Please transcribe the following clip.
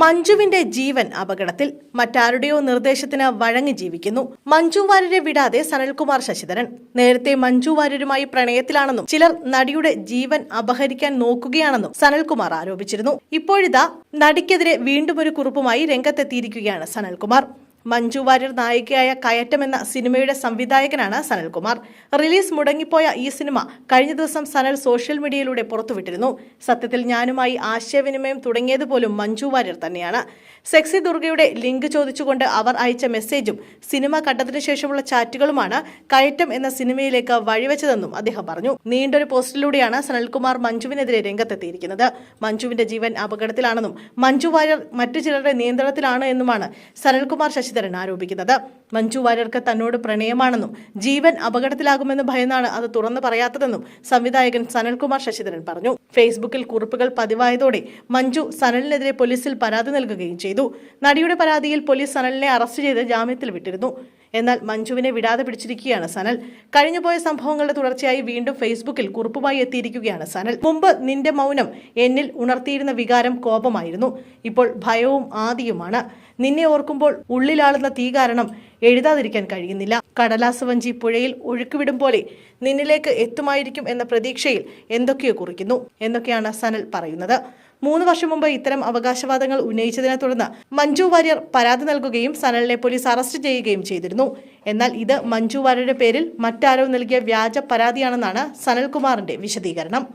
മഞ്ജുവിന്റെ ജീവൻ അപകടത്തിൽ. മറ്റാരുടെയോ നിർദ്ദേശത്തിന് വഴങ്ങി ജീവിക്കുന്നു. മഞ്ജു വാര്യരെ വിടാതെ സനൽകുമാർ ശശിധരൻ. നേരത്തെ മഞ്ജു വാര്യരുമായി പ്രണയത്തിലാണെന്നും ചിലർ നടിയുടെ ജീവൻ അപഹരിക്കാൻ നോക്കുകയാണെന്നും സനൽകുമാർ ആരോപിച്ചിരുന്നു. ഇപ്പോഴിതാ നടിക്കെതിരെ വീണ്ടും ഒരു കുറിപ്പുമായി രംഗത്തെത്തിയിരിക്കുകയാണ് സനൽകുമാർ. മഞ്ജു വാര്യർ നായികയായ കയറ്റം എന്ന സിനിമയുടെ സംവിധായകനാണ് സനൽകുമാർ. റിലീസ് മുടങ്ങിപ്പോയ ഈ സിനിമ കഴിഞ്ഞ ദിവസം സനൽ സോഷ്യൽ മീഡിയയിലൂടെ പുറത്തുവിട്ടിരുന്നു. സത്യത്തിൽ ഞാനുമായി ആശയവിനിമയം തുടങ്ങിയത് പോലും മഞ്ജു വാര്യർ തന്നെയാണ്. സെക്സി ദുർഗയുടെ ലിങ്ക് ചോദിച്ചുകൊണ്ട് അവർ അയച്ച മെസ്സേജും സിനിമ കണ്ടതിനു ശേഷമുള്ള ചാറ്റുകളുമാണ് കയറ്റം എന്ന സിനിമയിലേക്ക് വഴിവെച്ചതെന്നും അദ്ദേഹം പറഞ്ഞു. നീണ്ടൊരു പോസ്റ്റിലൂടെയാണ് സനൽകുമാർ മഞ്ജുവിനെതിരെ രംഗത്തെത്തിയിരിക്കുന്നത്. മഞ്ജുവിന്റെ ജീവൻ അപകടത്തിലാണെന്നും മഞ്ജു വാര്യർ മറ്റു ചിലരുടെ നിയന്ത്രണത്തിലാണ് എന്നുമാണ് സനൽകുമാർ ശശിധരൻ ആരോപിക്കുന്നത്. മഞ്ജു വാര്യർക്ക് തന്നോട് പ്രണയമാണെന്നും ജീവൻ അപകടത്തിലാകുമെന്ന് ഭയന്നാണ് അത് തുറന്നു പറയാത്തതെന്നും സംവിധായകൻ സനൽകുമാർ ശശിധരൻ പറഞ്ഞു. ഫേസ്ബുക്കിൽ കുറിപ്പുകൾ പതിവായതോടെ മഞ്ജു സനലിനെതിരെ പോലീസിൽ പരാതി നൽകുകയും ചെയ്തു. നടിയുടെ പരാതിയിൽ പോലീസ് സനലിനെ അറസ്റ്റ് ചെയ്ത് ജാമ്യത്തിൽ വിട്ടിരുന്നു. എന്നാൽ മഞ്ജുവിനെ വിടാതെ പിടിച്ചിരിക്കുകയാണ് സനൽ. കഴിഞ്ഞുപോയ സംഭവങ്ങളുടെ തുടർച്ചയായി വീണ്ടും ഫേസ്ബുക്കിൽ കുറിപ്പുമായി എത്തിയിരിക്കുകയാണ് സനൽ. മുമ്പ് നിന്റെ മൗനം എന്നിൽ ഉണർത്തിയിരുന്ന വികാരം കോപമായിരുന്നു. ഇപ്പോൾ ഭയവും ആദിയുമാണ്. നിന്നെ ഓർക്കുമ്പോൾ ഉള്ളിലാളുന്ന തീ കാരണം എഴുതാതിരിക്കാൻ കഴിയുന്നില്ല. കടലാസ് വഞ്ചി പുഴയിൽ ഒഴുക്കുവിടും പോലെ നിന്നിലേക്ക് എത്തുമായിരിക്കും എന്ന പ്രതീക്ഷയിൽ എന്തൊക്കെയോ കുറിക്കുന്നു എന്നൊക്കെയാണ് സനൽ പറയുന്നത്. മൂന്ന് വർഷം മുമ്പ് ഇത്തരം അവകാശവാദങ്ങൾ ഉന്നയിച്ചതിനെ തുടർന്ന് മഞ്ജു വാര്യർ പരാതി നൽകുകയും സനലിനെ പോലീസ് അറസ്റ്റ് ചെയ്യുകയും ചെയ്തിരുന്നു. എന്നാൽ ഇത് മഞ്ജു വാര്യരുടെ പേരിൽ മറ്റാരോ നൽകിയ വ്യാജ പരാതിയാണെന്നാണ് സനൽകുമാറിന്റെ വിശദീകരണം.